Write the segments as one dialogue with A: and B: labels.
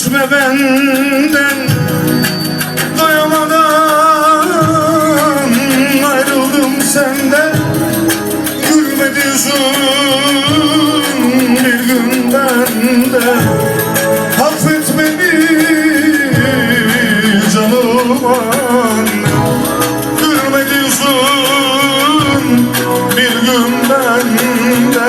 A: Etme benden Doyamadan ayrıldım senden. Gülmedi yüzün bir günden de Affet beni canım anne Gülmedi yüzün bir günden de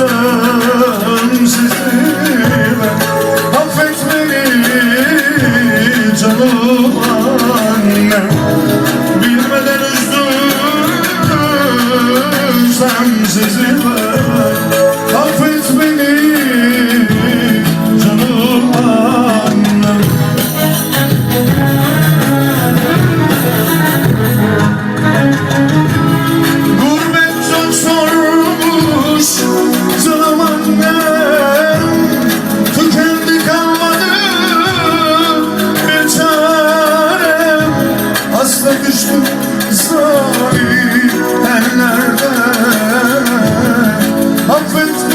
A: Yaşasam sizi ben Affet canım annem. Bilmeden üzdüm sizi ben Hevesle düştüm zalim ellerde Affet